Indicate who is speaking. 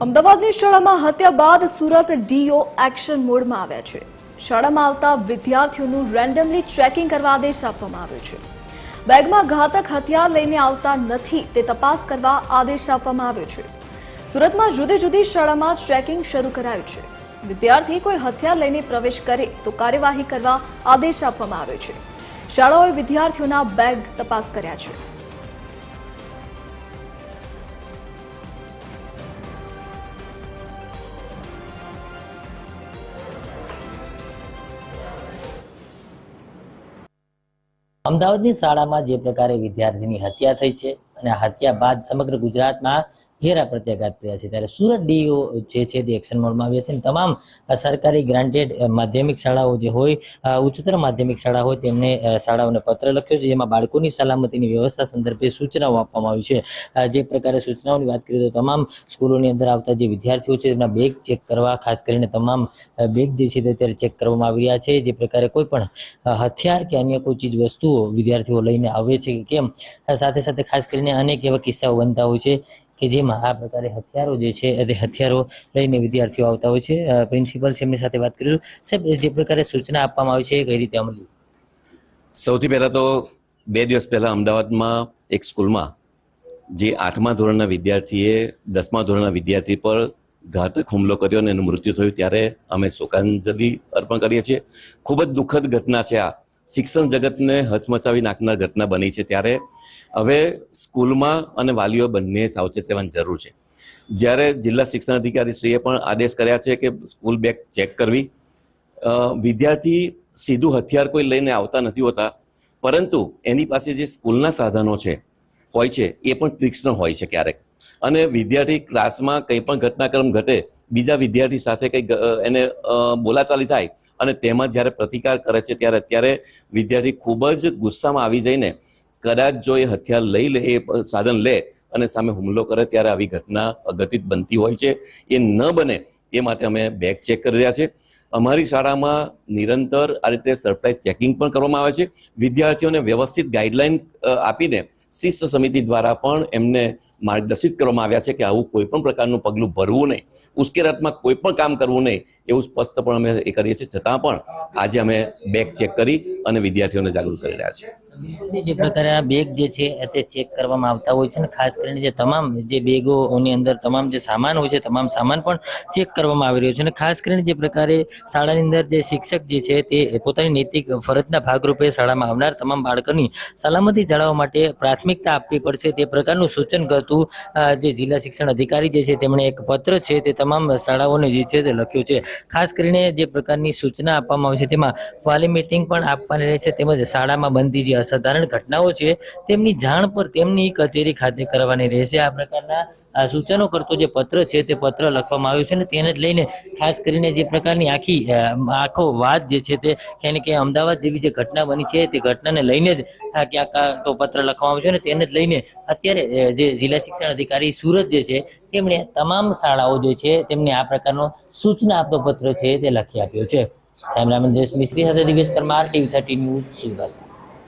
Speaker 1: અમદાવાદની શાળામાં હત્યા બાદ સુરત ડીઓ એક્શન મોડમાં આવ્યા છે. શાળામાં આવતા વિદ્યાર્થીઓનું રેન્ડમલી ચેકિંગ કરવા આદેશ આપવામાં આવ્યો છે. બેગમાં ઘાતક હથિયાર લઈને આવતા નથી તે તપાસ કરવા આદેશ આપવામાં આવ્યો છે. સુરતમાં જુદી જુદી શાળામાં ચેકિંગ શરૂ કરાયું છે. વિદ્યાર્થી કોઈ હથિયાર લઈને પ્રવેશ કરે તો કાર્યવાહી કરવા આદેશ આપવામાં આવ્યો છે. શાળાઓએ વિદ્યાર્થીઓના બેગ તપાસ કર્યા છે.
Speaker 2: અમદાવાદની શાળામાં જે પ્રકારે વિદ્યાર્થીની હત્યા થઈ છે અને હત્યા બાદ સમગ્ર ગુજરાતમાં ઘેરા પ્રત્યાઘાત પડ્યા છે. ત્યારે સુરત ડીઓ જે છે તે એક્શન મોડમાં આવ્યા છે અને તમામ સરકારી ગ્રાન્ટેડ માધ્યમિક શાળાઓ જે હોય ઉચ્ચતર માધ્યમિક શાળા હોય તેમને શાળાઓને પત્ર લખ્યો છે. જેમાં બાળકોની સલામતીની વ્યવસ્થા સંદર્ભે સૂચનાઓ આપવામાં આવી છે. જે પ્રકારે સૂચનાઓની વાત કરીએ તો તમામ સ્કૂલોની અંદર આવતા જે વિદ્યાર્થીઓ છે તેમના બેગ ચેક કરવા, ખાસ કરીને તમામ બેગ જે છે તે અત્યારે ચેક કરવામાં આવી રહ્યા છે. જે પ્રકારે કોઈ પણ હથિયાર કે અન્ય કોઈ ચીજ વસ્તુઓ વિદ્યાર્થીઓ લઈને આવે છે કે કેમ? સાથે સાથે ખાસ કરીને અનેક એવા કિસ્સાઓ બનતા હોય છે કે જેમાં આ પ્રકારે હથિયારો જે છે તે હથિયારો લઈને વિદ્યાર્થીઓ આવતા હોય છે. પ્રિન્સિપલ છે, એમની સાથે વાત કરીશું સાહેબ જે પ્રકારે સૂચના આપવામાં આવી છે કઈ રીતે અમલી?
Speaker 3: સૌથી પહેલાં તો બે દિવસ પહેલાં અમદાવાદમાં એક સ્કૂલમાં જે આઠમા ધોરણના વિદ્યાર્થીએ દસમા ધોરણના વિદ્યાર્થી પર ઘાતક હુમલો કર્યો અને એનું મૃત્યુ થયું, ત્યારે અમે શોકાંજલિ અર્પણ કરીએ છીએ. ખૂબ જ દુઃખદ ઘટના છે આ. શિક્ષણ જગતને હચમચાવી નાખનાર ઘટના બની છે ત્યારે હવે સ્કૂલમાં અને વાલીઓ બંને સાવચેત રહેવાની જરૂર છે. જ્યારે જિલ્લા શિક્ષણ અધિકારીશ્રીએ પણ આદેશ કર્યા છે કે સ્કૂલ બેગ ચેક કરવી. વિદ્યાર્થી સીધું હથિયાર કોઈ લઈને આવતા નથી હોતા, પરંતુ એની પાસે જે સ્કૂલના સાધનો છે, હોય છે, એ પણ તીક્ષ્ણ હોય છે ક્યારેક. અને વિદ્યાર્થી ક્લાસમાં કંઈ પણ ઘટનાક્રમ ઘટે બીજા વિદ્યાર્થી સાથે કંઈ એને બોલાચાલી થાય અને તેમાં જ્યારે પ્રતિકાર કરે છે ત્યારે અત્યારે વિદ્યાર્થી ખૂબ જ ગુસ્સામાં આવી જઈને કદાચ જો એ હથિયાર લઈ લે, એ સાધન લે અને સામે હુમલો કરે ત્યારે આવી ઘટના અઘટિત બનતી હોય છે. એ ન બને એ માટે અમે બેગ ચેક કરી રહ્યા છે અમારી શાળામાં નિરંતર આ રીતે સરપ્રાઇઝ ચેકિંગ પણ કરવામાં આવે છે. વિદ્યાર્થીઓને વ્યવસ્થિત ગાઈડલાઈન આપીને શિસ્ત સમિતિ દ્વારા પણ એમને માર્ગદર્શિત કરવામાં આવ્યા છે કે આવું કોઈ પણ પ્રકારનું પગલું ભરવું નહીં ઉશ્કેરાતમાં કોઈ પણ કામ કરવું નહીં, એવું સ્પષ્ટ પણ અમે એ કરીએ છીએ. છતાં પણ આજે અમે બેગ ચેક કરી અને વિદ્યાર્થીઓને જાગૃત કરી રહ્યા છીએ.
Speaker 2: જે પ્રકારે આ બેગ જે છે તે ચેક કરવામાં આવતા હોય છે અને ખાસ કરીને જે તમામ જે બેગોની અંદર તમામ જે સામાન હોય છે, તમામ સામાન પણ ચેક કરવામાં આવી રહ્યો છે અને ખાસ કરીને જે પ્રકારે શાળાની અંદર જે શિક્ષક જે છે, તે પોતાની નૈતિક ફરજના ભાગરૂપે શાળામાં આવનાર તમામ બાળકોની સલામતી જાળવવા માટે પ્રાથમિકતા આપવી પડશે. તે પ્રકારનું સૂચન કરતું જે જિલ્લા શિક્ષણ અધિકારી જે છે, તેમણે એક પત્ર છે, તે તમામ શાળાઓને જે છે, તે લખ્યું છે. ખાસ કરીને જે પ્રકારની સૂચના આપવામાં આવે છે, તેમાં વાલી પણ આપવાની રહે છે, તેમજ શાળામાં બનતી જે અસાધારણ ઘટનાઓ છે, તેમની જાણ પર તેમની કચેરી ખાતે કરવાની રહેશે. આ પ્રકારના સૂચનો કરતો જે પત્ર છે, તે પત્ર લખવામાં આવ્યો છે અને તેને જ લઈને ખાસ કરીને જે પ્રકારની આખી આખો વાત જે છે તે ક્યાંય ક્યાંય અમદાવાદ જેવી જે ઘટના બની છે, તે ઘટનાને લઈને જ ક્યાંક તો પત્ર લખવામાં આવ્યો છે અને તેને જ લઈને અત્યારે જે જિલ્લા શિક્ષણ અધિકારી સુરત જે છે, તેમણે તમામ શાળાઓ જે છે, તેમને આ પ્રકારનો સૂચના આપતો પત્ર છે, તે લખી આપ્યો છે. કેમેરામેન જયેશ મિસ્ત્રી સાથે Divesh Parmar, TV thirty news Surat.